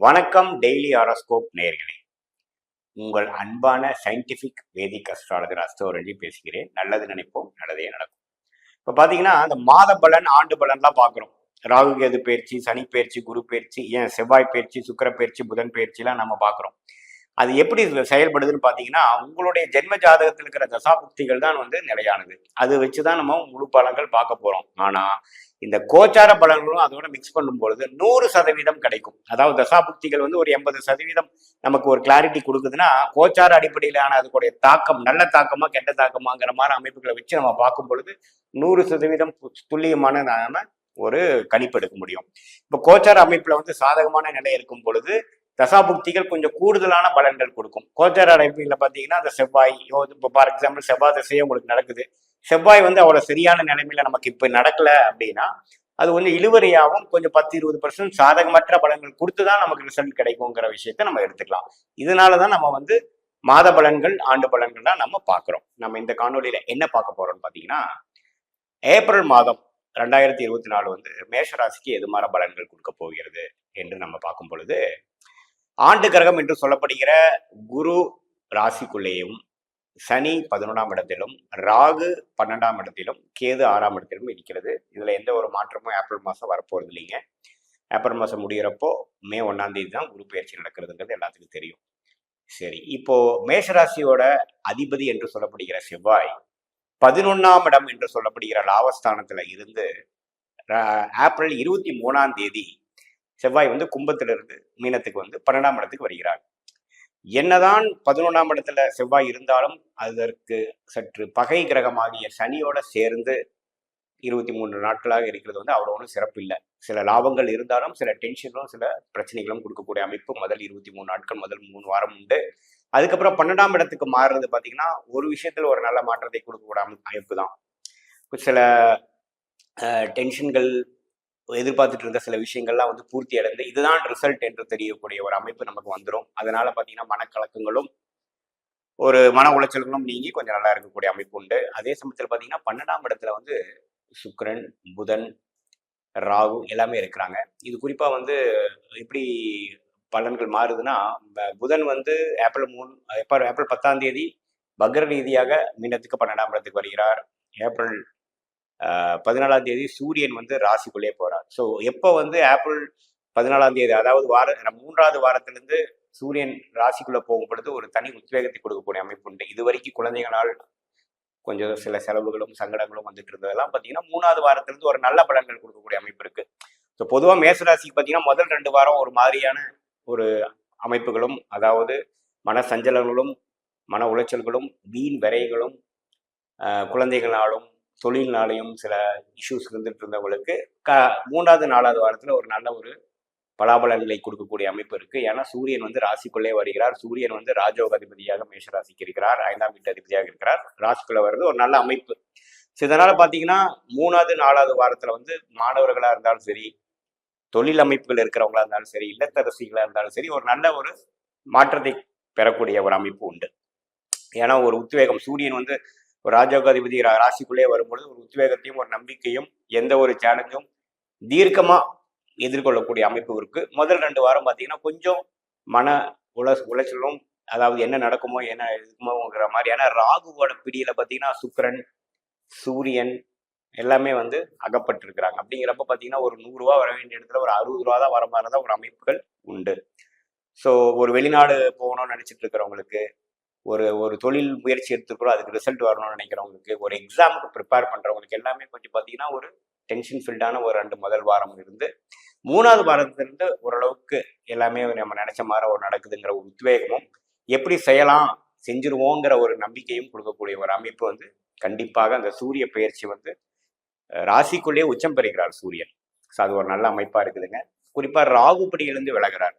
வணக்கம் daily horoscope நேர்களே உங்கள் அன்பான சயின்டிஃபிக் வேதிக் அஸ்ட்ராலஜர் அஸ்ட்ரோலஜி பேசுகிறேன். நல்லது நினைப்போம் நல்லதே நடக்கும். இப்போ பார்த்தீங்கன்னா அந்த மாத பலன் ஆண்டு பலன்லாம் பார்க்குறோம் ராகு கேது பயிற்சி சனி பயிற்சி குரு பயிற்சி ஏன் செவ்வாய் பயிற்சி சுக்கர பயிற்சி புதன் பயிற்சிலாம் நம்ம பார்க்குறோம் அது எப்படி செயல்படுதுன்னு பார்த்தீங்கன்னா உங்களுடைய ஜென்ம ஜாதகத்தில் இருக்கிற தசாபுக்திகள் தான் வந்து நிலையானது. அது வச்சு தான் நம்ம முழு பலன்கள் பார்க்க போகிறோம் ஆனால் இந்த கோச்சார பலன்களும் அதோட மிக்ஸ் பண்ணும் பொழுது நூறு சதவீதம் கிடைக்கும். அதாவது தசாபுக்திகள் வந்து ஒரு எண்பது சதவீதம் நமக்கு ஒரு கிளாரிட்டி கொடுக்குதுன்னா கோச்சார அடிப்படையிலான அதுக்குடைய தாக்கம் நல்ல தாக்கமா கெட்ட தாக்கமாங்கிற மாதிரி அமைப்புகளை வச்சு நம்ம பார்க்கும் பொழுது நூறு சதவீதம் துல்லியமான நாம ஒரு கணிப்பு எடுக்க முடியும். இப்போ கோச்சார அமைப்புல வந்து சாதகமான நிலை இருக்கும் பொழுது தசாபுக்திகள் கொஞ்சம் கூடுதலான பலன்கள் கொடுக்கும். கோச்சார அடைப்பில் பார்த்தீங்கன்னா அந்த செவ்வாய் இப்போ ஃபார் எக்ஸாம்பிள் செவ்வாய் திசையே உங்களுக்கு நடக்குது. செவ்வாய் வந்து அவ்வளோ சரியான நிலைமையில நமக்கு இப்போ நடக்கல அப்படின்னா அது வந்து இழுவறையாகவும் கொஞ்சம் பத்து இருபது பர்சன்ட் சாதகமற்ற பலன்கள் கொடுத்து தான் நமக்கு ரிசல்ட் கிடைக்குங்கிற விஷயத்த நம்ம எடுத்துக்கலாம். இதனால தான் நம்ம வந்து மாத பலன்கள் ஆண்டு பலன்கள் தான் நம்ம பார்க்குறோம் நம்ம இந்த காணொலியில் என்ன பார்க்க போகிறோம்னு பார்த்தீங்கன்னா ஏப்ரல் மாதம் ரெண்டாயிரத்தி இருபத்தி நாலு வந்து மேஷராசிக்கு எது மாதிரி பலன்கள் கொடுக்க போகிறது என்று நம்ம பார்க்கும் பொழுது ஆண்டு கிரகம் என்று சொல்லப்படுகிற குரு ராசிக்குள்ளேயும் சனி பதினொன்றாம் இடத்திலும் ராகு பன்னெண்டாம் இடத்திலும் கேது ஆறாம் இடத்திலும் இருக்கிறது. இதுல எந்த ஒரு மாற்றமும் ஏப்ரல் மாசம் வரப்போறது இல்லைங்க. ஏப்ரல் மாசம் முடிகிறப்போ மே ஒன்னாம் தேதி தான் குரு பயிற்சி நடக்கிறதுங்கிறது எல்லாத்துக்கும் தெரியும். சரி இப்போ மேஷராசியோட அதிபதி என்று சொல்லப்படுகிற செவ்வாய் பதினொன்னாம் இடம் என்று சொல்லப்படுகிற லாபஸ்தானத்துல இருந்து ஏப்ரல் இருபத்தி மூணாம் தேதி செவ்வாய் வந்து கும்பத்திலிருந்து மீனத்துக்கு வந்து பன்னெண்டாம் இடத்துக்கு வருகிறார் என்னதான் பதினொன்றாம் இடத்துல செவ்வாய் இருந்தாலும் அதற்கு சற்று பகை கிரகமாகிய சனியோட சேர்ந்து இருபத்தி மூன்று நாட்களாக இருக்கிறது வந்து அவ்வளோ ஒன்றும் சிறப்பு இல்லை. சில லாபங்கள் இருந்தாலும் சில டென்ஷன்களும் சில பிரச்சனைகளும் கொடுக்கக்கூடிய அமைப்பு முதல் இருபத்தி மூணு நாட்கள் முதல் மூணு வாரம் உண்டு. அதுக்கப்புறம் பன்னெண்டாம் இடத்துக்கு மாறுறது பார்த்தீங்கன்னா ஒரு விஷயத்தில் ஒரு நல்ல மாற்றத்தை கொடுக்கக்கூடிய அமைப்பு தான் சில டென்ஷன்கள் எதிர்பார்த்துட்டு இருந்த சில விஷயங்கள்லாம் வந்து பூர்த்தி அடைந்து இதுதான் ரிசல்ட் என்று தெரியக்கூடிய ஒரு அமைப்பு நமக்கு வந்துடும் அதனால பார்த்தீங்கன்னா மனக்கலக்கங்களும் ஒரு மன உளைச்சல்களும் நீங்கி கொஞ்சம் நல்லா இருக்கக்கூடிய அமைப்பு உண்டு. அதே சமயத்தில் பார்த்தீங்கன்னா பன்னெண்டாம் இடத்துல வந்து சுக்கரன் புதன் ராகு எல்லாமே இருக்கிறாங்க. இது குறிப்பாக வந்து எப்படி பலன்கள் மாறுதுன்னா புதன் வந்து ஏப்ரல் மூணு ஏப்ரல் ஏப்ரல் பத்தாம் தேதி பக்ர ரீதியாக மீனத்துக்கு பன்னெண்டாம் இடத்துக்கு வருகிறார். ஏப்ரல் பதினாலாம் தேதி சூரியன் வந்து ராசிக்குள்ளே போறார். ஸோ எப்போ வந்து ஏப்ரல் பதினாலாம் தேதி அதாவது வார மூன்றாவது வாரத்திலிருந்து சூரியன் ராசிக்குள்ளே போகும் பொழுது ஒரு தனி உத்வேகத்தை கொடுக்கக்கூடிய அமைப்பு உண்டு. இது வரைக்கும் குழந்தைகளால் கொஞ்சம் சில செலவுகளும் சங்கடங்களும் வந்துட்டு இருந்ததெல்லாம் பார்த்தீங்கன்னா மூணாவது வாரத்திலிருந்து ஒரு நல்ல பலன்கள் கொடுக்கக்கூடிய அமைப்பு இருக்கு. ஸோ பொதுவாக மேசராசிக்கு பார்த்தீங்கன்னா முதல் ரெண்டு வாரம் ஒரு மாதிரியான ஒரு அமைப்புகளும் அதாவது மன சஞ்சலங்களும் மன உளைச்சல்களும் வீண் விரைகளும் குழந்தைகளாலும் தொழில்னாலையும் சில இஷ்யூஸ் இருந்துட்டு இருந்தவங்களுக்கு க மூன்றாவது நாலாவது வாரத்தில் ஒரு நல்ல ஒரு பலாபலன்களை கொடுக்கக்கூடிய அமைப்பு இருக்கு. ஏன்னா சூரியன் வந்து ராசிக்குள்ளே வருகிறார். சூரியன் வந்து ராஜோக அதிபதியாக மேஷராசிக்கு இருக்கிறார். ஐந்தாம் வீட்டு அதிபதியாக இருக்கிறார். ராசிக்குள்ளே வர்றது ஒரு நல்ல அமைப்பு. ஸோ இதனால் பார்த்தீங்கன்னா மூணாவது நாலாவது வாரத்தில் வந்து மாணவர்களாக இருந்தாலும் சரி தொழில் அமைப்புகள் இருக்கிறவங்களா இருந்தாலும் சரி இல்லத்தரசிகளாக இருந்தாலும் சரி ஒரு நல்ல ஒரு மாற்றத்தை பெறக்கூடிய ஒரு அமைப்பு உண்டு. ஏன்னா ஒரு உத்வேகம். சூரியன் வந்து ஒரு ராஜோகாதிபதி ரா- ராசிக்குள்ளே வரும்பொழுது ஒரு உத்வேகத்தையும் ஒரு நம்பிக்கையும் எந்த ஒரு சேலஞ்சும் தீர்க்கமா எதிர்கொள்ளக்கூடிய அமைப்பு இருக்கு. முதல் ரெண்டு வாரம் பார்த்தீங்கன்னா கொஞ்சம் மன உல உளைச்சலும் அதாவது என்ன நடக்குமோ என்ன இருக்குமோங்கிற மாதிரி ஏன்னா ராகுவோட பிடியில பார்த்தீங்கன்னா சுக்கிரன் சூரியன் எல்லாமே வந்து அகப்பட்டிருக்கிறாங்க. அப்படிங்கிறப்ப பார்த்தீங்கன்னா ஒரு நூறுரூவா வர வேண்டிய இடத்துல ஒரு அறுபது ரூபா தான் வர மாதிரி தான் ஒரு அமைப்புகள் உண்டு. ஸோ ஒரு வெளிநாடு போகணும்னு நினச்சிட்டு இருக்கிறவங்களுக்கு ஒரு ஒரு தொழில் முயற்சி எடுத்துக்கிறோம் அதுக்கு ரிசல்ட் வரணும்னு நினைக்கிறவங்களுக்கு ஒரு எக்ஸாமுக்கு ப்ரிப்பேர் பண்ணுறவங்களுக்கு எல்லாமே கொஞ்சம் பார்த்தீங்கன்னா ஒரு டென்ஷன் ஃபில்டான ஒரு ரெண்டு முதல் வாரம் இருந்து மூணாவது வாரத்திலிருந்து ஓரளவுக்கு எல்லாமே நம்ம நினைச்ச மாதிரி ஒரு நடக்குதுங்கிற ஒரு உத்வேகமும் எப்படி செய்யலாம் செஞ்சிருவோங்கிற ஒரு நம்பிக்கையும் கொடுக்கக்கூடிய ஒரு அமைப்பு வந்து கண்டிப்பாக அந்த சூரிய பயிற்சி வந்து ராசிக்குள்ளேயே உச்சம் பெறுகிறார் சூரியன். ஸோ அது ஒரு நல்ல அமைப்பாக இருக்குதுங்க. குறிப்பாக ராகுபடியிலிருந்து விலகிறார்.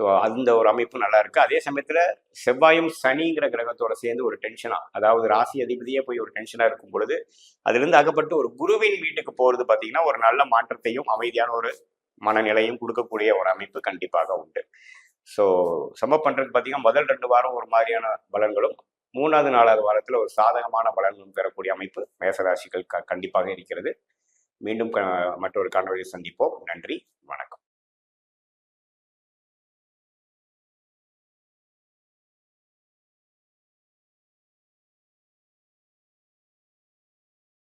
ஸோ அந்த ஒரு அமைப்பு நல்லா இருக்குது அதே சமயத்தில் செவ்வாயும் சனிங்கிற கிரகத்தோட சேர்ந்து ஒரு டென்ஷனாக அதாவது ராசி அதிபதியே போய் ஒரு டென்ஷனாக இருக்கும் பொழுது அதிலிருந்து அகப்பட்டு ஒரு குருவின் வீட்டுக்கு போகிறது பார்த்தீங்கன்னா ஒரு நல்ல மாற்றத்தையும் அமைதியான ஒரு மனநிலையும் கொடுக்கக்கூடிய ஒரு அமைப்பு கண்டிப்பாக உண்டு. ஸோ சம பண்ணுறதுக்கு பார்த்தீங்கன்னா முதல் ரெண்டு வாரம் ஒரு மாதிரியான பலன்களும் மூணாவது நாலாவது வாரத்தில் ஒரு சாதகமான பலன்களும் பெறக்கூடிய அமைப்பு மேசராசிகள் க- கண்டிப்பாக இருக்கிறது. மீண்டும் க- மற்றொரு காணொலியில் சந்திப்போம். நன்றி வணக்கம்.